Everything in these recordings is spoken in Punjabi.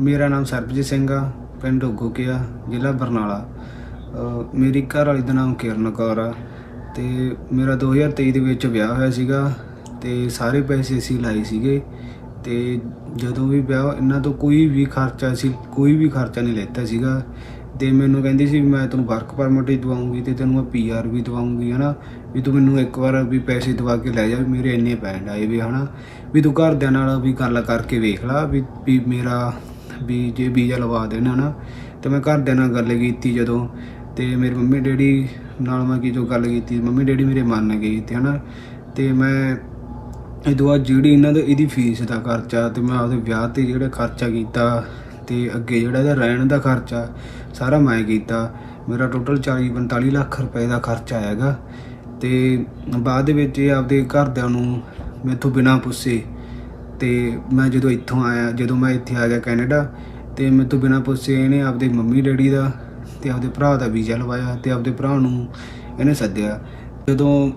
ਮੇਰਾ ਨਾਮ ਸਰਬਜੀਤ ਸਿੰਘ ਆ, ਪਿੰਡ ਉਗੋਕਿਆ, ਜ਼ਿਲ੍ਹਾ ਬਰਨਾਲਾ। ਮੇਰੀ ਘਰ ਵਾਲੀ ਦਾ ਨਾਮ ਕਿਰਨ ਕੌਰ ਆ ਤੇ ਮੇਰਾ 2023 ਦੇ ਵਿੱਚ ਵਿਆਹ ਹੋਇਆ ਸੀਗਾ ਤੇ ਸਾਰੇ ਪੈਸੇ ਅਸੀਂ ਲਾਏ ਸੀਗੇ ਤੇ ਜਦੋਂ ਵੀ ਵਿਆਹ ਇਹਨਾਂ ਤੋਂ ਕੋਈ ਵੀ ਖਰਚਾ ਸੀ ਕੋਈ ਵੀ ਖਰਚਾ ਨਹੀਂ ਲੈਤਾ ਸੀਗਾ। ਤੇ ਮੈਨੂੰ ਕਹਿੰਦੀ ਸੀ ਵੀ ਮੈਂ ਤੈਨੂੰ ਵਰਕ ਪਰਮਿਟ ਹੀ ਦਵਾਉਂਗੀ ਤੇ ਤੈਨੂੰ ਮੈਂ ਪੀਆਰ ਵੀ ਦਵਾਉਂਗੀ, ਹਨਾ? ਵੀ ਤੂੰ ਮੈਨੂੰ ਇੱਕ ਵਾਰ ਵੀ ਪੈਸੇ ਦਵਾ ਕੇ ਲੈ ਜਾ ਵੀ ਮੇਰੇ ਇੰਨੇ ਪੈਂਡ ਆਏ ਵੀ, ਹਨਾ? ਵੀ ਤੂੰ ਘਰਦਿਆਂ ਨਾਲ ਵੀ ਗੱਲ ਕਰਕੇ ਵੇਖ ਲਾ ਵੀ ਮੇਰਾ ਵੀ ਜੇ ਵੀਜ਼ਾ ਲਵਾ ਦੇਣ ਹਨਾ, ਤੇ ਮੈਂ ਘਰਦਿਆਂ ਨਾਲ ਗੱਲ ਕੀਤੀ ਜਦੋਂ, ਤੇ ਮੇਰੇ ਮੰਮੀ ਡੈਡੀ ਨਾਲ ਮੈਂ ਕੀ ਜੋ ਗੱਲ ਕੀਤੀ, ਮੰਮੀ ਡੈਡੀ ਮੇਰੇ ਮੰਨ ਗਏ ਤੇ ਹਨਾ, ਤੇ ਮੈਂ ਇਹ ਤੋਂ ਬਾਅਦ ਜਿਹੜੀ ਇਹਨਾਂ ਦਾ, ਇਹਦੀ ਫੀਸ ਦਾ ਖਰਚਾ ਤੇ ਮੈਂ ਆਪਦੇ ਵਿਆਹ ਤੇ ਜਿਹੜਾ ਖਰਚਾ ਕੀਤਾ ਤੇ ਅੱਗੇ ਜਿਹੜਾ ਇਹਦਾ ਰਹਿਣ ਦਾ ਖਰਚਾ, ਸਾਰਾ ਮੈਂ ਕੀਤਾ। ਮੇਰਾ ਟੋਟਲ 40 45 ਲੱਖ ਰੁਪਏ ਦਾ ਖਰਚਾ ਆਏਗਾ ਤੇ ਬਾਅਦ ਦੇ ਵਿੱਚ ਇਹ ਆਪਦੇ ਘਰਦਿਆਂ ਨੂੰ ਮੈਥੋਂ ਬਿਨਾਂ ਪੁੱਛੇ ਤੇ ਮੈਂ ਜਦੋਂ ਇੱਥੋਂ ਆਇਆ, ਜਦੋਂ ਮੈਂ ਇੱਥੇ ਆ ਗਿਆ ਕੈਨੇਡਾ, ਤੇ ਮੇਰੇ ਤੋਂ ਬਿਨਾਂ ਪੁੱਛੇ ਇਹਨੇ ਆਪਦੇ ਮੰਮੀ, ਡੈਡੀ ਦਾ ਤੇ ਆਪਦੇ ਭਰਾ ਦਾ ਵੀਜ਼ਾ ਲਵਾਇਆ ਤੇ ਆਪਦੇ ਭਰਾ ਨੂੰ ਇਹਨੇ ਸੱਦਿਆ। ਜਦੋਂ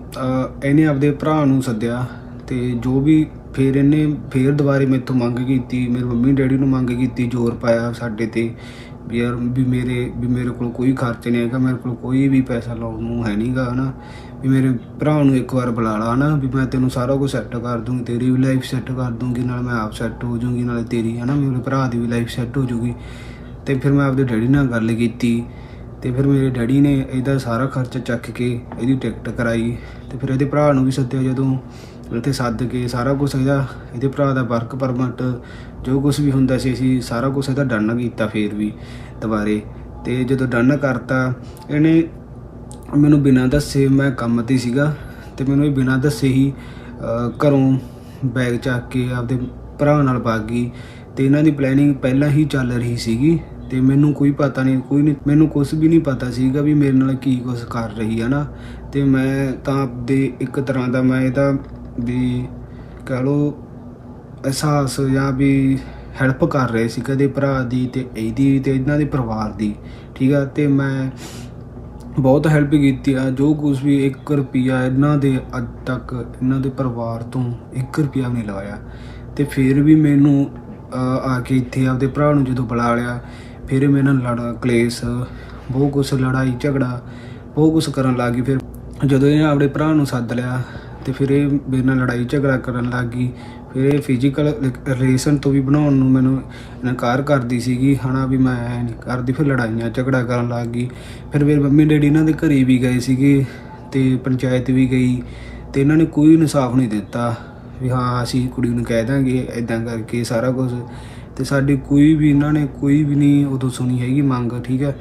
ਇਹਨੇ ਆਪਦੇ ਭਰਾ ਨੂੰ ਸੱਦਿਆ ਤੇ ਜੋ ਵੀ ਫਿਰ ਇਹਨੇ ਫਿਰ ਦੁਬਾਰੇ ਮੇਥੋਂ ਮੰਗ ਕੀਤੀ, ਮੇਰੇ ਮੰਮੀ, ਡੈਡੀ ਨੂੰ ਮੰਗ ਕੀਤੀ, ਜ਼ੋਰ ਪਾਇਆ ਸਾਡੇ ਤੇ ਵੀ ਯਾਰ ਵੀ ਮੇਰੇ ਵੀ ਮੇਰੇ ਕੋਲ ਕੋਈ ਖਰਚ ਨਹੀਂ ਹੈਗਾ, ਮੇਰੇ ਕੋਲ ਕੋਈ ਵੀ ਪੈਸਾ ਲਾਉਣ ਨੂੰ ਹੈ ਨਹੀਂਗਾ ਹਨਾ। ਵੀ ਮੇਰੇ ਭਰਾ ਨੂੰ ਇੱਕ ਵਾਰ ਬੁਲਾ ਲਾ ਹਨਾ ਵੀ ਮੈਂ ਤੈਨੂੰ ਸਾਰਾ ਕੁਝ ਸੈੱਟ ਕਰ ਦੂੰਗੀ, ਤੇਰੀ ਵੀ ਲਾਈਫ ਸੈੱਟ ਕਰ ਦੂੰਗੀ, ਨਾਲ ਮੈਂ ਆਪ ਸੈੱਟ ਹੋ ਜਾਊਂਗੀ, ਨਾਲੇ ਤੇਰੀ ਹਨਾ ਮੇਰੇ ਭਰਾ ਦੀ ਵੀ ਲਾਈਫ ਸੈੱਟ ਹੋ ਜਾਊਗੀ। ਤੇ ਫਿਰ ਮੈਂ ਆਪਦੇ ਡੈਡੀ ਨਾਲ ਗੱਲ ਕੀਤੀ, ਤੇ ਫਿਰ ਮੇਰੇ ਡੈਡੀ ਨੇ ਇਹਦਾ ਸਾਰਾ ਖਰਚਾ ਚੱਕ ਕੇ ਇਹਦੀ ਟਿਕਟ ਕਰਾਈ, ਤੇ ਫਿਰ ਇਹਦੇ ਭਰਾ ਨੂੰ ਵੀ ਸੱਦਿਆ ਜਦੋਂ, ਉੱਥੇ ਸੱਦ ਕੇ ਸਾਰਾ ਕੁਝ ਇਹਦਾ, ਇਹਦੇ ਭਰਾ ਦਾ ਵਰਕ ਪਰਮਿਟ ਜੋ ਕੁਝ ਵੀ ਹੁੰਦਾ ਸੀ ਅਸੀਂ ਸਾਰਾ ਕੁਝ ਇਹਦਾ ਡਨ ਕੀਤਾ ਫੇਰ ਵੀ ਦੁਬਾਰੇ। ਤੇ ਜਦੋਂ ਡਨ ਕਰਤਾ, ਇਹਨੇ ਮੈਨੂੰ ਬਿਨਾਂ ਦੱਸੇ ਮੈਂ ਕੰਮ ਤੇ ਸੀਗਾ ਤੇ ਮੈਨੂੰ ਇਹ ਬਿਨਾਂ ਦੱਸੇ ਹੀ ਘਰੋਂ ਬੈਗ ਚੱਕ ਕੇ ਆਪਦੇ ਭਰਾ ਨਾਲ ਭੱਗ ਗਈ ਤੇ ਇਹਨਾਂ ਦੀ ਪਲੈਨਿੰਗ ਪਹਿਲਾਂ ਹੀ ਚੱਲ ਰਹੀ ਸੀਗੀ ਤੇ ਮੈਨੂੰ ਕੋਈ ਪਤਾ ਨਹੀਂ, ਕੋਈ ਨਹੀਂ, ਮੈਨੂੰ ਕੁਝ ਵੀ ਨਹੀਂ ਪਤਾ ਸੀਗਾ ਵੀ ਮੇਰੇ ਨਾਲ ਕੀ ਕੁਝ ਕਰ ਰਹੀ ਹੈ ਨਾ। ਤੇ ਮੈਂ ਤਾਂ ਆਪਦੇ ਇੱਕ ਤਰ੍ਹਾਂ ਦਾ ਮੈਂ ਇਹਦਾ ਵੀ ਕਹ ਲੋ ਅਹਿਸਾਸ ਜਾਂ ਵੀ ਹੈਲਪ ਕਰ ਰਹੇ ਸੀ ਕਦੇ ਭਰਾ ਦੀ ਤੇ ਇਹਦੀ ਤੇ ਇਹਨਾਂ ਦੇ ਪਰਿਵਾਰ ਦੀ, ਠੀਕ ਆ? ਤੇ ਮੈਂ ਬਹੁਤ ਹੈਲਪ ਕੀਤੀ ਆ, ਜੋ ਕੁਝ ਵੀ 1 ਰੁਪਿਆ ਇਹਨਾਂ ਦੇ ਅੱਜ ਤੱਕ ਇਹਨਾਂ ਦੇ ਪਰਿਵਾਰ ਤੋਂ 1 ਰੁਪਿਆ ਨਹੀਂ ਲਵਾਇਆ ਤੇ ਫਿਰ ਵੀ ਮੈਨੂੰ ਆ ਕੇ ਇੱਥੇ ਆਪਦੇ ਭਰਾ ਨੂੰ ਜਦੋਂ ਬੁਲਾ ਲਿਆ, ਫਿਰ ਇਹ ਮੇਰੇ ਨਾਲ ਲੜ, ਕਲੇਸ਼, ਬਹੁਤ ਕੁਛ ਲੜਾਈ ਝਗੜਾ, ਬਹੁਤ ਕੁਛ ਕਰਨ ਲੱਗ ਗਈ। ਫਿਰ ਜਦੋਂ ਇਹ ਆਪਣੇ ਭਰਾ ਨੂੰ ਸੱਦ ਲਿਆ ਤੇ ਫਿਰ ਇਹ ਮੇਰੇ ਨਾਲ ਲੜਾਈ ਝਗੜਾ ਕਰਨ ਲੱਗ ਗਈ। ਫਿਰ ਇਹ ਫਿਜ਼ੀਕਲ ਰਿਲੇਸ਼ਨ ਤੋਂ ਵੀ ਬਣਾਉਣ ਨੂੰ ਮੈਨੂੰ ਇਨਕਾਰ ਕਰਦੀ ਸੀਗੀ। ਹਨਾ ਵੀ ਮੈਂ ਐਂ ਨਹੀਂ ਕਰਦੀ, ਫਿਰ ਲੜਾਈਆਂ ਝਗੜਾ ਕਰਨ ਲੱਗ ਗਈ। ਫਿਰ ਮੇਰੇ ਮੰਮੀ ਡੈਡੀ ਇਹਨਾਂ ਦੇ ਘਰੇ ਵੀ ਗਏ ਸੀਗੇ ਤੇ ਪੰਚਾਇਤ ਵੀ ਗਈ ਤੇ ਇਹਨਾਂ ਨੇ ਕੋਈ ਇਨਸਾਫ ਨਹੀਂ ਦਿੱਤਾ ਵੀ ਹਾਂ ਅਸੀਂ ਕੁੜੀ ਨੂੰ ਕਹਿ ਦਾਂਗੇ ਇਦਾਂ ਕਰਕੇ ਸਾਰਾ ਕੁਝ ਤੇ ਸਾਡੀ ਕੋਈ ਵੀ ਇਹਨਾਂ ਨੇ ਕੋਈ ਵੀ ਨਹੀਂ ਉਦੋਂ ਸੁਣੀ ਹੈਗੀ ਮੰਗ, ਠੀਕ ਹੈ?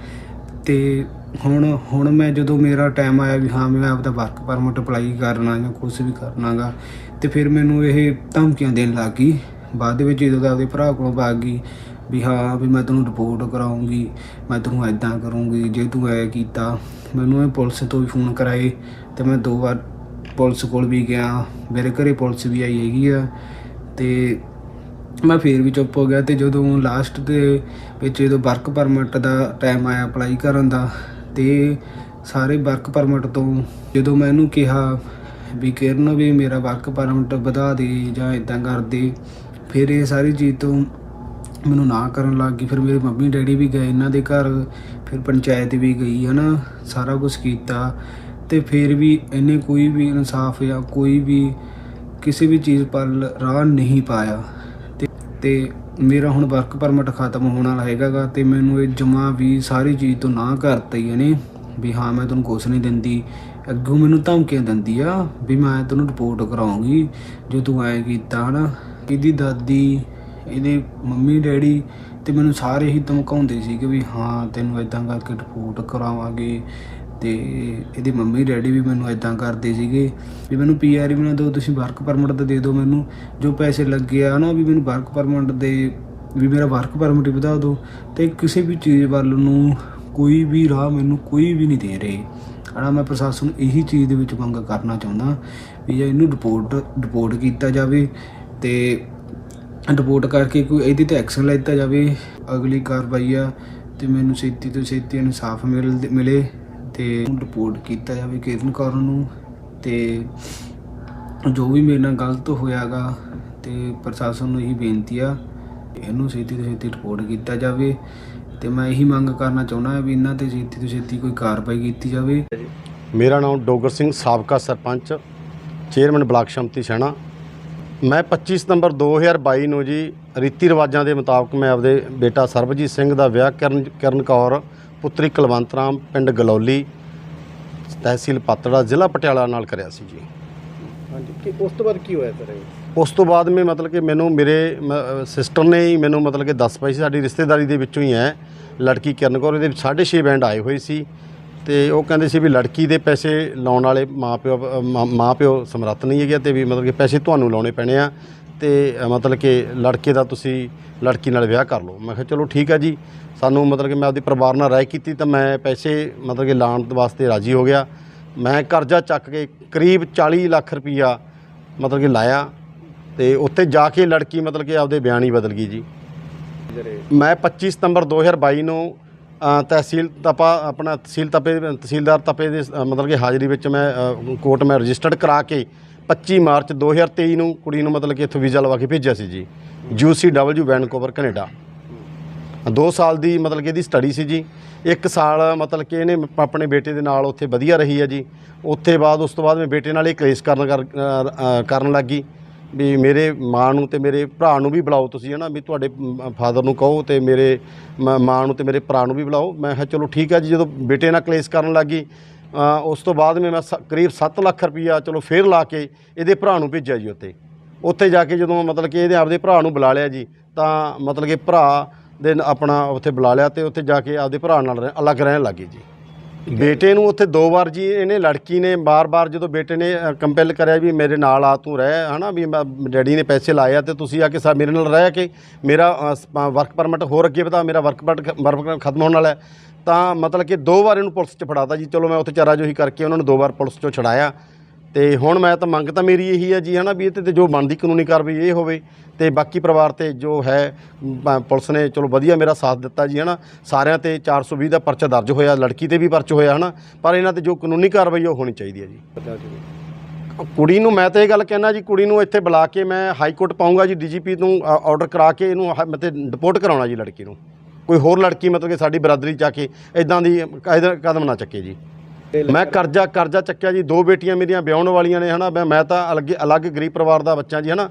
ਤੇ ਹੁਣ ਹੁਣ ਮੈਂ ਜਦੋਂ ਮੇਰਾ ਟਾਈਮ ਆਇਆ ਵੀ ਹਾਂ, ਮੈਂ ਆਪਦਾ ਵਰਕ ਪਰਮਿਟ ਅਪਲਾਈ ਕਰਨਾ ਜਾਂ ਕੁਝ ਵੀ ਕਰਨਾਗਾ, ਤੇ ਫਿਰ ਮੈਨੂੰ ਇਹ ਧਮਕੀਆਂ ਦੇਣ ਲੱਗ ਗਈ। ਬਾਅਦ ਵਿੱਚ ਜਦੋਂ ਦਾ ਆਪਦੇ ਭਰਾ ਕੋਲੋਂ ਭਾਗ ਗਈ ਵੀ ਹਾਂ, ਵੀ ਮੈਂ ਤੈਨੂੰ ਰਿਪੋਰਟ ਕਰਾਉਂਗੀ, ਮੈਂ ਤੈਨੂੰ ਐਦਾਂ ਕਰੂੰਗੀ, ਜੇ ਤੂੰ ਐ ਕੀਤਾ। ਮੈਨੂੰ ਇਹ ਪੁਲਿਸ ਤੋਂ ਵੀ ਫੋਨ ਕਰਾਏ ਤੇ ਮੈਂ ਦੋ ਵਾਰ ਪੁਲਿਸ ਕੋਲ ਵੀ ਗਿਆ, ਮੇਰੇ ਘਰੇ ਪੁਲਿਸ ਵੀ ਆਈ ਹੈਗੀ ਆ, ਤੇ ਮੈਂ ਫੇਰ ਵੀ ਚੁੱਪ ਹੋ ਗਿਆ। ਤੇ ਜਦੋਂ ਲਾਸਟ ਦੇ ਵਿੱਚ ਜਦੋਂ ਵਰਕ ਪਰਮਿਟ ਦਾ ਟਾਈਮ ਆਇਆ ਅਪਲਾਈ ਕਰਨ ਦਾ ਤੇ ਸਾਰੇ ਵਰਕ ਪਰਮਿਟ ਤੋਂ ਜਦੋਂ ਮੈਂ ਇਹਨੂੰ ਕਿਹਾ ਵੀ ਕਿਰਨ ਵੀ ਮੇਰਾ ਵਰਕ ਪਰਮਿਟ ਵਧਾ ਦੇ ਜਾਂ ਇਦਾਂ ਕਰ ਦੇ, ਫਿਰ ਇਹ ਸਾਰੀ ਚੀਜ਼ ਤੋਂ ਮੈਨੂੰ ਨਾ ਕਰਨ ਲੱਗ ਗਈ। ਫਿਰ ਮੇਰੇ ਮੰਮੀ ਡੈਡੀ ਵੀ ਗਏ ਇਹਨਾਂ ਦੇ ਘਰ, ਫਿਰ ਪੰਚਾਇਤ ਵੀ ਗਈ, ਹਨਾ, ਸਾਰਾ ਕੁਝ ਕੀਤਾ। ਤੇ ਫਿਰ ਵੀ ਇਹਨੇ ਕੋਈ ਵੀ ਇਨਸਾਫ ਜਾਂ ਕੋਈ ਵੀ ਕਿਸੇ ਵੀ ਚੀਜ਼ ਪਰ ਰਾਹ ਨਹੀਂ ਪਾਇਆ। ਤੇ ਮੇਰਾ ਹੁਣ ਵਰਕ ਪਰਮਿਟ ਖਤਮ ਹੋਣ ਵਾਲਾ ਹੈਗਾਗਾ ਤੇ ਮੈਨੂੰ ਇਹ ਜਮਾ ਵੀ ਸਾਰੀ ਚੀਜ਼ ਤੋਂ ਨਾ ਕਰਤੀ ਇਹਨੇ, ਵੀ ਹਾਂ ਮੈਂ ਤੈਨੂੰ ਕੁਛ ਨਹੀਂ ਦਿੰਦੀ। ਅੱਗੋਂ ਮੈਨੂੰ ਧਮਕੀਆਂ ਦਿੰਦੀ ਆ ਵੀ ਮੈਂ ਤੈਨੂੰ ਰਿਪੋਰਟ ਕਰਾਉਂਗੀ, ਜੇ ਤੂੰ ਐ ਕੀਤਾ ਹਨਾ। ਇਹਦੀ ਦਾਦੀ, ਇਹਦੇ ਮੰਮੀ, ਡੈਡੀ ਤੇ ਮੈਨੂੰ ਸਾਰੇ ਹੀ ਧਮਕਾਉਂਦੇ ਸੀ ਕਿ ਵੀ ਹਾਂ ਤੈਨੂੰ ਇਦਾਂ ਕਰਕੇ ਰਿਪੋਰਟ ਕਰਾਵਾਂਗੇ। ਤੇ ਇਹਦੇ ਮੰਮੀ ਡੈਡੀ ਵੀ ਮੈਨੂੰ ਇਦਾਂ ਕਰਦੇ ਸੀਗੇ ਵੀ ਮੈਨੂੰ ਪੀਆਰ ਵੀ ਨਾ ਦਿਓ, ਤੁਸੀਂ ਵਰਕ ਪਰਮਿਟ ਤਾਂ ਦੇ ਦਿਓ ਮੈਨੂੰ। ਜੋ ਪੈਸੇ ਲੱਗੇ ਆ ਨਾ ਵੀ ਮੈਨੂੰ ਵਰਕ ਪਰਮਿਟ ਦੇ, ਵੀ ਮੇਰਾ ਵਰਕ ਪਰਮਿਟ ਵਧਾ ਦਿਓ ਤੇ ਕਿਸੇ ਵੀ ਚੀਜ਼ ਵੱਲ ਨੂੰ ਕੋਈ ਵੀ ਰਾਹ ਮੈਨੂੰ ਕੋਈ ਵੀ ਨਹੀਂ ਦੇ ਰਹੇ। ਹਨਾ ਮੈਂ ਪ੍ਰਸ਼ਾਸਨ ਨੂੰ ਇਹੀ ਚੀਜ਼ ਦੇ ਵਿੱਚ ਮੰਗ ਕਰਨਾ ਚਾਹੁੰਦਾ ਵੀ ਜੇ ਇਹਨੂੰ ਰਿਪੋਰਟ ਰਿਪੋਰਟ ਕੀਤਾ ਜਾਵੇ ਤੇ ਰਿਪੋਰਟ ਕਰਕੇ ਕੋਈ ਇਹਦੀ ਤੇ ਐਕਸ਼ਨ ਲਿੱਤਾ ਜਾਵੇ। ਅਗਲੀ ਕਾਰਵਾਈ ਆ ਤੇ ਮੈਨੂੰ ਛੇਤੀ ਤੋਂ ਛੇਤੀ ਇਨਸਾਫ ਮਿਲ, ਮਿਲੇ। ਤੇ ਰਿਪੋਰਟ ਕੀਤਾ ਜਾਵੇ ਕਿਰਨ ਕੌਰ ਨੂੰ ਤੇ ਜੋ ਵੀ ਮੇਰੇ ਨਾਲ ਗਲਤ ਹੋਇਆਗਾ ਤੇ ਪ੍ਰਸ਼ਾਸਨ ਨੂੰ ਇਹੀ ਬੇਨਤੀ ਆ ਇਹਨੂੰ ਛੇਤੀ ਤੋਂ ਛੇਤੀ ਰਿਪੋਰਟ ਕੀਤਾ ਜਾਵੇ ਤੇ ਮੈਂ ਇਹੀ ਮੰਗ ਕਰਨਾ ਚਾਹੁੰਦਾ ਹਾਂ ਵੀ ਇਹਨਾਂ ਤੇ ਛੇਤੀ ਤੋਂ ਛੇਤੀ ਕੋਈ ਕਾਰਵਾਈ ਕੀਤੀ ਜਾਵੇ। ਮੇਰਾ ਨਾਮ ਡੋਗਰ ਸਿੰਘ ਸਾਬਕਾ ਸਰਪੰਚ, ਚੇਅਰਮੈਨ ਬਲਾਕ ਸ਼ਮਤੀ ਸੈਣਾ। ਮੈਂ 25 ਸਤੰਬਰ 2022 ਨੂੰ ਜੀ, ਰੀਤੀ ਰਿਵਾਜਾਂ ਦੇ ਮੁਤਾਬਕ ਮੈਂ ਆਪਦੇ ਬੇਟਾ ਸਰਬਜੀਤ ਸਿੰਘ ਦਾ ਵਿਆਹ ਕਰਨ ਕਰਨ ਕੌਰ ਪੁੱਤਰੀ ਕੁਲਵੰਤ ਰਾਮ ਪਿੰਡ ਗਲੌਲੀ ਤਹਿਸੀਲ ਪਾਤੜਾ ਜ਼ਿਲ੍ਹਾ ਪਟਿਆਲਾ ਨਾਲ ਕਰਿਆ ਸੀ ਜੀ। ਹਾਂਜੀ ਕਿ ਉਸ ਤੋਂ ਬਾਅਦ ਕੀ ਹੋਇਆ ਸਰ ਉਸ ਤੋਂ ਬਾਅਦ ਮੈਂ ਮਤਲਬ ਕਿ ਮੈਨੂੰ ਮੇਰੇ ਸਿਸਟਰ ਨੇ ਹੀ ਮੈਨੂੰ ਮਤਲਬ ਕਿ ਦੱਸ ਪਈ ਸੀ ਸਾਡੀ ਰਿਸ਼ਤੇਦਾਰੀ ਦੇ ਵਿੱਚੋਂ ਹੀ ਹੈ। ਲੜਕੀ ਕਿਰਨ ਕੌਰ ਇਹਦੇ 6.5 ਬੈਂਡ ਆਏ ਹੋਏ ਸੀ ਤੇ ਉਹ ਕਹਿੰਦੇ ਸੀ ਵੀ ਲੜਕੀ ਦੇ ਪੈਸੇ ਲਾਉਣ ਵਾਲੇ ਮਾਪਿਓ ਅ, ਮਾਂ ਮਾਂ ਪਿਓ ਸਮਰੱਥ ਨਹੀਂ ਹੈਗੇ ਤੇ ਵੀ ਮਤਲਬ ਕਿ ਪੈਸੇ ਤੁਹਾਨੂੰ ਲਾਉਣੇ ਪੈਣੇ ਆ। ਤੇ ਮਤਲਬ ਕਿ ਲੜਕੇ ਦਾ ਤੁਸੀਂ ਲੜਕੀ ਨਾਲ ਵਿਆਹ ਕਰ ਲਓ। ਮੈਂ ਕਿਹਾ ਚਲੋ ਠੀਕ ਹੈ ਜੀ। ਸਾਨੂੰ ਮਤਲਬ ਕਿ ਮੈਂ ਆਪਦੇ ਪਰਿਵਾਰ ਨਾਲ ਰਾਏ ਕੀਤੀ ਤਾਂ ਮੈਂ ਪੈਸੇ ਮਤਲਬ ਕਿ ਲਾਉਣ ਵਾਸਤੇ ਰਾਜੀ ਹੋ ਗਿਆ। ਮੈਂ ਕਰਜ਼ਾ ਚੱਕ ਕੇ ਕਰੀਬ 40 ਲੱਖ ਰੁਪਈਆ ਮਤਲਬ ਕਿ ਲਾਇਆ ਤੇ ਉੱਥੇ ਜਾ ਕੇ ਲੜਕੀ ਮਤਲਬ ਕਿ ਆਪਦੇ ਬਿਆਨ ਹੀ ਬਦਲ ਗਈ ਜੀ। ਮੈਂ 25 ਸਤੰਬਰ 2022 ਨੂੰ ਤਹਿਸੀਲ ਤਪਾ, ਆਪਣਾ ਤਹਿਸੀਲ ਤਪੇ, ਤਹਿਸੀਲਦਾਰ ਤਪੇ ਦੇ ਮਤਲਬ ਕਿ ਹਾਜ਼ਰੀ ਵਿੱਚ ਮੈਂ ਕੋਰਟ ਮੈਂ ਰਜਿਸਟਰਡ ਕਰਾ ਕੇ 25 ਮਾਰਚ 2023 ਨੂੰ ਕੁੜੀ ਨੂੰ ਮਤਲਬ ਕਿ ਇੱਥੋਂ ਵੀਜ਼ਾ ਲਵਾ ਕੇ ਭੇਜਿਆ ਸੀ ਜੀ। ਯੂਸੀਡਬਲਯੂ ਵੈਨਕੂਵਰ ਕੈਨੇਡਾ। 2 ਸਾਲ ਦੀ ਮਤਲਬ ਕਿ ਇਹਦੀ ਸਟੱਡੀ ਸੀ ਜੀ। ਇੱਕ ਸਾਲ ਮਤਲਬ ਕਿ ਇਹਨੇ ਆਪਣੇ ਬੇਟੇ ਦੇ ਨਾਲ ਉੱਥੇ ਵਧੀਆ ਰਹੀ ਹੈ ਜੀ। ਉੱਥੇ ਬਾਅਦ ਉਸ ਤੋਂ ਬਾਅਦ ਮੈਂ ਬੇਟੇ ਨਾਲ ਇਹ ਕਲੇਸ਼ ਕਰਨ ਕਰ- ਅ, ਕਰਨ ਲੱਗੀ ਵੀ ਮੇਰੇ ਮਾਂ ਨੂੰ ਤੇ ਮੇਰੇ ਭਰਾ ਨੂੰ ਵੀ ਬੁਲਾਓ ਤੁਸੀਂ ਹਨਾ? ਵੀ ਤੁਹਾਡੇ ਫਾਦਰ ਨੂੰ ਕਹੋ ਤੇ ਮੇਰੇ ਮ- ਮਾਂ ਨੂੰ ਤੇ ਮੇਰੇ ਭਰਾ ਨੂੰ ਵੀ ਬੁਲਾਓ। ਮੈਂ ਕਿਹਾ ਚਲੋ ਠੀਕ ਹੈ ਜੀ ਜਦੋਂ ਬੇਟੇ ਨਾਲ ਕਲੇਸ਼ ਕਰਨ ਲੱਗੀ ਅ, ਉਸ ਤੋਂ ਬਾਅਦ ਮੈਂ ਮੈਂ ਸ- ਕਰੀਬ 7 ਲੱਖ ਰੁਪਈਆ ਚਲੋ ਫੇਰ ਲਾ ਕੇ ਇਹਦੇ ਭਰਾ ਨੂੰ ਭੇਜਿਆ ਜੀ ਉੱਥੇ। ਉੱਥੇ ਜਾ ਕੇ ਜਦੋਂ ਮਤਲਬ ਕਿ ਇਹਦੇ ਆਪਦੇ ਭਰਾ ਨੂੰ ਬੁਲਾ ਲਿਆ ਜੀ, ਤਾਂ ਮਤਲਬ ਕਿ ਭਰਾ ਦੇ ਆਪਣਾ ਉੱਥੇ ਬੁਲਾ ਲਿਆ ਤੇ ਉੱਥੇ ਜਾ ਕੇ ਆਪਦੇ ਭਰਾ ਨਾਲ ਰਹਿ- ਅਲੱਗ ਰਹਿਣ ਲੱਗੇ ਜੀ। ਬੇਟੇ ਨੂੰ ਉੱਥੇ ਦੋ ਵਾਰ ਜੀ, ਇਹਨੇ ਲੜਕੀ ਨੇ ਬਾਰ-ਬਾਰ ਜਦੋਂ ਬੇਟੇ ਨੇ ਕੰਪੈਲ ਕਰਿਆ ਵੀ ਮੇਰੇ ਨਾਲ ਆ, ਤੂੰ ਰਹਿ, ਹਨਾ, ਵੀ ਮੈਂ- ਡੈਡੀ ਨੇ ਪੈਸੇ ਲਾਏ ਆ ਤੇ ਤੁਸੀਂ ਆ ਕੇ ਸਾ, ਮੇਰੇ ਨਾਲ ਰਹਿ ਕੇ ਮੇਰਾ ਵਰਕ ਪਰਮਿਟ ਹੋਰ ਅੱਗੇ ਵਧਾ, ਮੇਰਾ ਵਰਕ ਪਰਮਿਟ ਵਰਕ ਖਤਮ ਹੋਣ ਵਾਲਾ ਹੈ। ਤਾਂ ਮਤਲਬ ਕਿ ਦੋ ਵਾਰ ਇਹਨੂੰ ਪੁਲਿਸ 'ਚ ਫੜਾਤਾ ਜੀ, ਚਲੋ ਮੈਂ ਉੱਥੇ ਚਾਰਾ ਜੋਹੀ ਕਰਕੇ ਉਹਨਾਂ ਨੂੰ ਦੋ ਵਾਰ ਪੁਲਿਸ 'ਚੋਂ ਛਡਾਇਆ। ਤੇ ਹੁਣ ਮੈਂ ਤਾਂ ਮੰਗ ਤਾਂ ਮੇਰੀ ਇਹੀ ਹੈ ਜੀ ਹਨਾ ਵੀ ਇਹਦੇ ਤੇ ਜੋ ਬਣਦੀ ਕਾਨੂੰਨੀ ਕਾਰਵਾਈ ਇਹ ਹੋਵੇ ਤੇ ਬਾਕੀ ਪਰਿਵਾਰ ਤੇ ਜੋ ਹੈ ਮ, ਪੁਲਿਸ ਨੇ ਚਲੋ ਵਧੀਆ ਮੇਰਾ ਸਾਥ ਦਿੱਤਾ ਜੀ ਹਨਾ। ਸਾਰਿਆਂ ਤੇ 420 ਦਾ ਪਰਚਾ ਦਰਜ ਹੋਇਆ ਲੜਕੀ ਤੇ ਵੀ ਪਰਚ ਹੋਇਆ ਹਨਾ। ਪਰ ਇਹਨਾਂ ਤੇ ਜੋ ਕਾਨੂੰਨੀ ਕਾਰਵਾਈ ਉਹ ਹੋਣੀ ਚਾਹੀਦੀ ਹੈ ਜੀ। ਕੁੜੀ ਨੂੰ ਮੈਂ ਤਾਂ ਇਹ ਗੱਲ ਕਹਿਣਾ ਜੀ ਕੁੜੀ ਨੂੰ ਇੱਥੇ ਬੁਲਾ ਕੇ ਮੈਂ ਹਾਈ ਕੋਰਟ ਪਾਉਂਗਾ ਜੀ ਡੀਜੀਪੀ ਨੂੰ ਆਰਡਰ ਕਰਾ ਕੇ ਇਹਨੂੰ ਹ- ਮੈਂ ਡਿਪੋਰਟ ਕਰਾਉਣਾ ਜੀ ਲੜਕੀ ਨੂੰ। ਕੋਈ ਹੋਰ ਲੜਕੀ ਮਤਲਬ ਕਿ ਸਾਡੀ ਬਰਾਦਰੀ ਚ ਆ ਕੇ ਇਦਾਂ ਦੀ ਕਾਇਦਾ- ਕਦਮ ਨਾ ਚੱਕੇ ਜੀ। ਮੈਂ ਕਰਜ਼ਾ ਕਰਜ਼ਾ ਚੱਕਿਆ ਜੀ ਦੋ ਬੇਟੀਆਂ ਮੇਰੀਆਂ ਵਿਆਹੁਣ ਵਾਲੀਆਂ ਨੇ ਹਨਾ ਮੈਂ ਮੈਂ ਤਾਂ ਅਲੱਗ ਅਲੱਗ ਗਰੀਬ ਪਰਿਵਾਰ ਦਾ ਬੱਚਾ ਜੀ ਹਨਾ।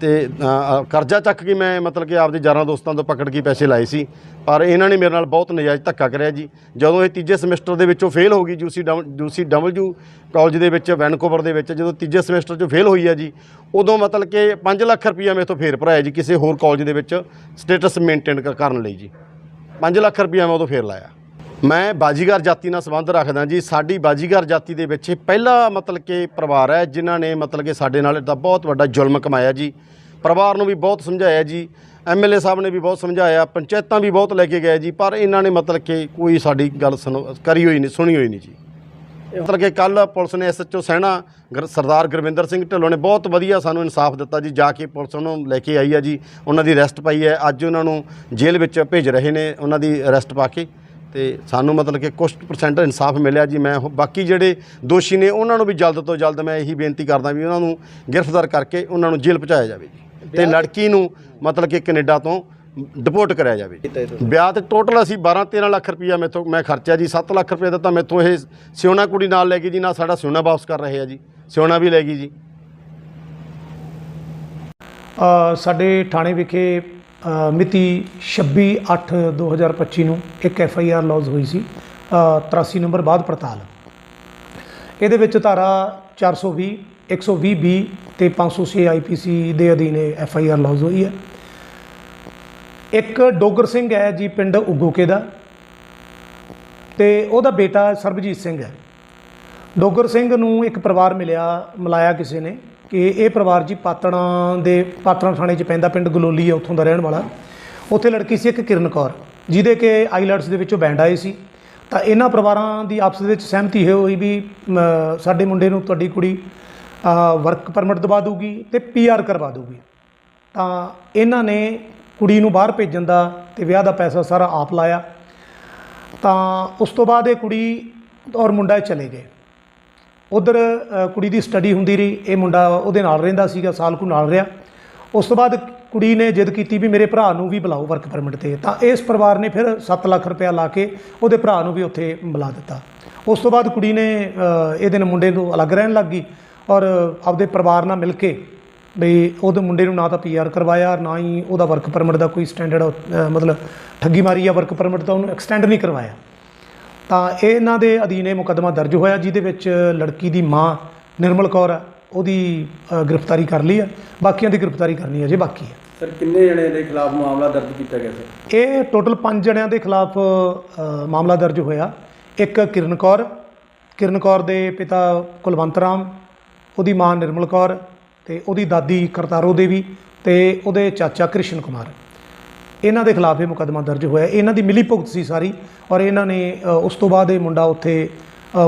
ਤੇ ਅ, ਕਰਜ਼ਾ ਚੱਕ ਕੇ ਮੈਂ ਮਤਲਬ ਕਿ ਆਪਦੇ ਯਾਰਾਂ ਦੋਸਤਾਂ ਤੋਂ ਪਕੜ ਕੇ ਪੈਸੇ ਲਾਏ ਸੀ ਪਰ ਇਹਨਾਂ ਨੇ ਮੇਰੇ ਨਾਲ ਬਹੁਤ ਨਜਾਇਜ਼ ਧੱਕਾ ਕਰਿਆ ਜੀ। ਜਦੋਂ ਇਹ ਤੀਜੇ ਸਮੈਸਟਰ ਦੇ ਵਿੱਚੋਂ ਫੇਲ ਹੋ ਗਈ ਯੂਸੀ ਯੂਸੀ ਡਬਲਯੂ ਕਾਲਜ ਦੇ ਵਿੱਚ ਵੈਨਕੂਵਰ ਦੇ ਵਿੱਚ ਜਦੋਂ ਤੀਜੇ ਸਮੈਸਟਰ 'ਚ ਫੇਲ ਹੋਈ ਹੈ ਜੀ ਉਦੋਂ ਮਤਲਬ ਕਿ 5 ਲੱਖ ਰੁਪਈਆ ਮੇਰੇ ਤੋਂ ਫੇਰ ਭਰਾਇਆ ਜੀ ਕਿਸੇ ਹੋਰ ਕਾਲਜ ਦੇ ਵਿੱਚ ਸਟੇਟਸ ਮੇਨਟੇਨ ਕਰਨ ਲਈ ਜੀ। 5 ਲੱਖ ਰੁਪਈਆ ਮੈਂ ਉਦੋਂ ਫੇਰ ਲਾਇਆ। ਮੈਂ ਬਾਜੀਗਰ ਜਾਤੀ ਨਾਲ ਸੰਬੰਧ ਰੱਖਦਾ ਜੀ। ਸਾਡੀ ਬਾਜੀਗਰ ਜਾਤੀ ਦੇ ਵਿੱਚ ਪਹਿਲਾ ਮਤਲਬ ਕਿ ਪਰਿਵਾਰ ਹੈ, ਜਿਨ੍ਹਾਂ ਨੇ ਮਤਲਬ ਕਿ ਸਾਡੇ ਨਾਲ ਦਾ ਬਹੁਤ ਵੱਡਾ ਜ਼ੁਲਮ ਕਮਾਇਆ ਜੀ। ਪਰਿਵਾਰ ਨੂੰ ਵੀ ਬਹੁਤ ਸਮਝਾਇਆ ਜੀ। ਐਮਐਲਏ ਸਾਹਿਬ ਨੇ ਵੀ ਬਹੁਤ ਸਮਝਾਇਆ, ਪੰਚਾਇਤਾਂ ਵੀ ਬਹੁਤ ਲੈ ਕੇ ਗਏ ਜੀ, ਪਰ ਇਹਨਾਂ ਨੇ ਮਤਲਬ ਕਿ ਕੋਈ ਸਾਡੀ ਗੱਲ ਸੁਣੋ, ਕਰੀ ਹੋਈ ਨਹੀਂ, ਸੁਣੀ ਹੋਈ ਨਹੀਂ ਜੀ। ਮਤਲਬ ਕਿ ਕੱਲ ਪੁਲਿਸ ਨੇ ਐਸਐਚਓ ਸੈਣਾ, ਗੁਰ- ਸਰਦਾਰ ਗੁਰਵਿੰਦਰ ਸਿੰਘ ਢਿੱਲੋਂ ਨੇ ਬਹੁਤ ਵਧੀਆ ਸਾਨੂੰ ਇਨਸਾਫ ਦਿੱਤਾ ਜੀ, ਜਾ ਕੇ ਪੁਲਿਸ ਉਹਨੂੰ ਲੈ ਕੇ ਆਈ ਹੈ ਜੀ। ਉਹਨਾਂ ਦੀ ਅਰੈਸਟ ਪਾਈ ਹੈ। ਅੱਜ ਉਹਨਾਂ ਨੂੰ ਜੇਲ੍ਹ ਵਿੱਚ ਭੇਜ ਰਹੇ ਨੇ, ਉਹਨਾਂ ਦੀ ਅਰੈਸਟ ਪਾ ਕੇ। ਤੇ ਸਾਨੂੰ ਮਤਲਬ ਕਿ ਕੁਛ ਪਰਸੈਂਟ ਇਨਸਾਫ ਮਿਲਿਆ ਜੀ। ਮੈਂ ਬਾਕੀ ਜਿਹੜੇ ਦੋਸ਼ੀ ਨੇ ਉਹਨਾਂ ਨੂੰ ਵੀ ਜਲਦ ਤੋਂ ਜਲਦ ਮੈਂ ਇਹੀ ਬੇਨਤੀ ਕਰਦਾ ਵੀ ਉਹਨਾਂ ਨੂੰ ਗ੍ਰਿਫਤਾਰ ਕਰਕੇ ਉਹਨਾਂ ਨੂੰ ਜੇਲ੍ਹ ਪਹੁੰਚਾਇਆ ਜਾਵੇ ਜੀ। ਤੇ ਲੜਕੀ ਨੂੰ ਮਤਲਬ ਕਿ ਕੈਨੇਡਾ ਤੋਂ ਡਿਪੋਰਟ ਕਰਿਆ ਜਾਵੇ ਵਿਆਹ ਤੇ ਟੋਟਲ ਅਸੀਂ 12 13 ਲੱਖ ਰੁਪਈਆ ਮੈਥੋਂ ਮੈਂ ਖਰਚਿਆ ਜੀ। 7 ਲੱਖ ਰੁਪਏ ਦਿੱਤਾ ਮੈਥੋਂ ਇਹ ਸਿਉਣਾ ਕੁੜੀ ਨਾਲ ਲੈ ਗਈ ਜੀ ਨਾ ਸਾਡਾ ਸਿਉਣਾ ਵਾਪਸ ਕਰ ਰਹੇ ਆ ਜੀ। ਸਿਉਣਾ ਵੀ ਲੈ ਗਈ ਜੀ। ਸਾਡੇ ਥਾਣੇ ਵਿਖੇ ਮਿਤੀ 26/8/2025 ਨੂੰ ਇੱਕ ਐਫ ਆਈ ਆਰ ਲੌਜ ਹੋਈ ਸੀ ਅ, 83 ਨੰਬਰ ਬਾਅਦ ਪੜਤਾਲ। ਇਹਦੇ ਵਿੱਚ ਧਾਰਾ 420 120 ਬੀ ਤੇ 506 ਆਈਪੀਸੀ ਦੇ ਅਧੀਨ ਐਫ ਆਈ ਆਰ ਲੌਜ ਹੋਈ ਹੈ। ਇੱਕ ਡੋਗਰ ਸਿੰਘ ਹੈ ਜੀ ਪਿੰਡ ਉਗੋਕੇ ਦਾ ਤੇ ਉਹਦਾ ਬੇਟਾ ਸਰਬਜੀਤ ਸਿੰਘ ਹੈ। ਡੋਗਰ ਸਿੰਘ ਨੂੰ ਇੱਕ ਪਰਿਵਾਰ ਮਿਲਿਆ ਮਿਲਾਇਆ ਕਿਸੇ ਨੇ। ਕਿ ਇਹ ਪਰਿਵਾਰ ਜੀ ਪਾਤਣਾ ਦੇ ਪਾਤਣਾ ਥਾਣੇ 'ਚ ਪੈਂਦਾ ਪਿੰਡ ਗਲੋਲੀ ਹੈ ਉੱਥੋਂ ਦਾ ਰਹਿਣ ਵਾਲਾ। ਉੱਥੇ ਲੜਕੀ ਸੀ ਇੱਕ ਕਿਰਨ ਕੌਰ, ਜਿਹਦੇ ਕਿ ਆਈਲੈਟਸ ਦੇ ਵਿੱਚੋਂ ਬੈਂਡ ਆਏ ਸੀ। ਤਾਂ ਇਹਨਾਂ ਪਰਿਵਾਰਾਂ ਦੀ ਆਪਸ ਦੇ ਵਿੱਚ ਸਹਿਮਤੀ ਇਹ ਹੋਈ ਵੀ ਸਾਡੇ ਮੁੰਡੇ ਨੂੰ ਤੁਹਾਡੀ ਕੁੜੀ ਵਰਕ ਪਰਮਿਟ ਦਵਾ ਦੂਗੀ ਤੇ ਪੀਆਰ ਕਰਵਾ ਦੂਗੀ। ਤਾਂ ਇਹਨਾਂ ਨੇ ਕੁੜੀ ਨੂੰ ਬਾਹਰ ਭੇਜਣ ਦਾ ਤੇ ਵਿਆਹ ਦਾ ਪੈਸਾ ਸਾਰਾ ਆਪ ਲਾਇਆ। ਤਾਂ ਉਸ ਤੋਂ ਬਾਅਦ ਇਹ ਕੁੜੀ ਔਰ ਮੁੰਡਾ ਚਲੇ ਗਏ। ਉਧਰ ਕੁੜੀ ਦੀ ਸਟੱਡੀ ਹੁੰਦੀ ਰਹੀ। ਇਹ ਮੁੰਡਾ ਉਹਦੇ ਨਾਲ ਰਹਿੰਦਾ ਸੀਗਾ ਸਾਲ ਕੁ ਨਾਲ ਰਿਹਾ। ਉਸ ਤੋਂ ਬਾਅਦ ਕੁੜੀ ਨੇ ਜਿੱਦ ਕੀਤੀ ਵੀ ਮੇਰੇ ਭਰਾ ਨੂੰ ਵੀ ਬੁਲਾਓ ਵਰਕ ਪਰਮਿਟ ਤੇ। ਤਾਂ ਇਸ ਪਰਿਵਾਰ ਨੇ ਫਿਰ 7 ਲੱਖ ਰੁਪਇਆ ਲਾ ਕੇ ਉਹਦੇ ਭਰਾ ਨੂੰ ਵੀ ਉੱਥੇ ਬੁਲਾ ਦਿੱਤਾ। ਉਸ ਤੋਂ ਬਾਅਦ ਕੁੜੀ ਨੇ ਅ, ਇਹਦੇ ਨਾਲ ਮੁੰਡੇ ਨੂੰ ਅਲੱਗ ਰਹਿਣ ਲੱਗ ਗਈ ਔਰ ਆਪਦੇ ਪਰਿਵਾਰ ਨਾਲ ਮਿਲ ਕੇ ਵੀ ਉਹਦੇ ਮੁੰਡੇ ਨੂੰ ਨਾ ਤਾਂ ਪੀਆਰ ਕਰਵਾਇਆ ਨਾ ਹੀ ਉਹਦਾ ਵਰਕ ਪਰਮਿਟ ਦਾ ਕੋਈ ਸਟੈਂਡਰਡ ਮਤਲਬ ਠੱਗੀ ਮਾਰੀ ਆ ਵਰਕ ਪਰਮਿਟ ਦਾ ਉਹਨੂੰ ਐਕਸਟੈਂਡ ਨਹੀਂ ਕਰਵਾਇਆ। ਤਾਂ ਇਹ ਇਹਨਾਂ ਦੇ ਅਧੀਨ ਇਹ ਮੁਕੱਦਮਾ ਦਰਜ ਹੋਇਆ ਜਿਹਦੇ ਵਿੱਚ ਲੜਕੀ ਦੀ ਮਾਂ ਨਿਰਮਲ ਕੌਰ ਹੈ ਉਹਦੀ ਗ੍ਰਿਫਤਾਰੀ ਕਰ ਲਈ ਹੈ ਬਾਕੀਆਂ ਦੀ ਗ੍ਰਿਫਤਾਰੀ ਕਰਨੀ ਅਜੇ ਬਾਕੀ ਹੈ ਸਰ ਕਿੰਨੇ ਜਣੇ ਦੇ ਖਿਲਾਫ ਮਾਮਲਾ ਦਰਜ ਕੀਤਾ ਗਿਆ ਸਰ ਇਹ ਟੋਟਲ 5 ਜਣਿਆਂ ਦੇ ਖਿਲਾਫ ਮਾਮਲਾ ਦਰਜ ਹੋਇਆ। ਇੱਕ ਕਿਰਨ ਕੌਰ ਕਿਰਨ ਕੌਰ ਦੇ ਪਿਤਾ ਕੁਲਵੰਤ ਰਾਮ ਉਹਦੀ ਮਾਂ ਨਿਰਮਲ ਕੌਰ ਤੇ ਉਹਦੀ ਦਾਦੀ ਕਰਤਾਰੋ ਦੇਵੀ ਤੇ ਉਹਦੇ ਚਾਚਾ ਕ੍ਰਿਸ਼ਨ ਕੁਮਾਰ। ਇਹਨਾਂ ਦੇ ਖਿਲਾਫ ਇਹ ਮੁਕੱਦਮਾ ਦਰਜ ਹੋਇਆ ਇਹਨਾਂ ਦੀ ਮਿਲੀ ਭੁਗਤ ਸੀ ਸਾਰੀ ਔਰ ਇਹਨਾਂ ਨੇ ਉਸ ਤੋਂ ਬਾਅਦ ਇਹ ਮੁੰਡਾ ਉੱਥੇ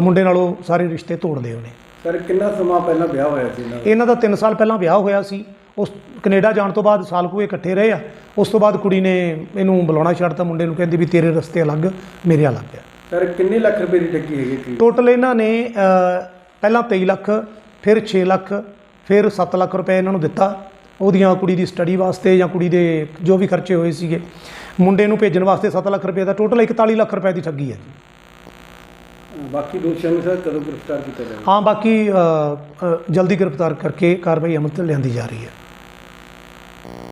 ਮੁੰਡੇ ਨਾਲੋਂ ਸਾਰੇ ਰਿਸ਼ਤੇ ਤੋੜ ਲਏ ਉਹਨੇ। ਸਰ ਕਿੰਨਾ ਸਮਾਂ ਪਹਿਲਾਂ ਵਿਆਹ ਹੋਇਆ ਸੀ ਇਹਨਾਂ ਦਾ? ਇਹਨਾਂ ਦਾ 3 ਸਾਲ ਪਹਿਲਾਂ ਵਿਆਹ ਹੋਇਆ ਸੀ। ਉਸ ਕੈਨੇਡਾ ਜਾਣ ਤੋਂ ਬਾਅਦ ਸਾਲ ਕੁ ਇਕੱਠੇ ਰਹੇ ਆ। ਉਸ ਤੋਂ ਬਾਅਦ ਕੁੜੀ ਨੇ ਇਹਨੂੰ ਬੁਲਾਉਣਾ ਛੱਡਤਾ। ਮੁੰਡੇ ਨੂੰ ਕਹਿੰਦੀ ਵੀ ਤੇਰੇ ਰਸਤੇ ਅਲੱਗ ਮੇਰੇ ਅਲੱਗ ਆ। ਸਰ ਕਿੰਨੇ ਲੱਖ ਰੁਪਏ ਦੀ ਠੱਗੀ ਹੈਗੀ ਸੀ? ਟੋਟਲ ਇਹਨਾਂ ਨੇ ਪਹਿਲਾਂ 23 ਲੱਖ ਫਿਰ 6 ਲੱਖ ਫਿਰ 7 ਲੱਖ ਰੁਪਏ ਇਹਨਾਂ ਨੂੰ ਦਿੱਤਾ। ਉਹਦੀਆਂ ਕੁੜੀ ਦੀ ਸਟੱਡੀ ਵਾਸਤੇ ਜਾਂ ਕੁੜੀ ਦੇ ਜੋ ਵੀ ਖਰਚੇ ਹੋਏ ਸੀਗੇ ਮੁੰਡੇ ਨੂੰ ਭੇਜਣ ਵਾਸਤੇ 7 ਲੱਖ ਰੁਪਏ ਦਾ ਟੋਟਲ 41 ਲੱਖ ਰੁਪਏ ਦੀ ਠੱਗੀ ਹੈ ਜੀ। ਬਾਕੀ ਦੋਸ਼ੀਆਂ ਨੂੰ ਸਰ ਕਦੋਂ ਗ੍ਰਿਫਤਾਰ ਕੀਤਾ ਜਾਵੇ ਹਾਂ ਬਾਕੀ ਜਲਦੀ ਗ੍ਰਿਫਤਾਰ ਕਰਕੇ ਕਾਰਵਾਈ ਅਮਲ ਤੇ ਲਿਆਂਦੀ ਜਾ ਰਹੀ ਹੈ।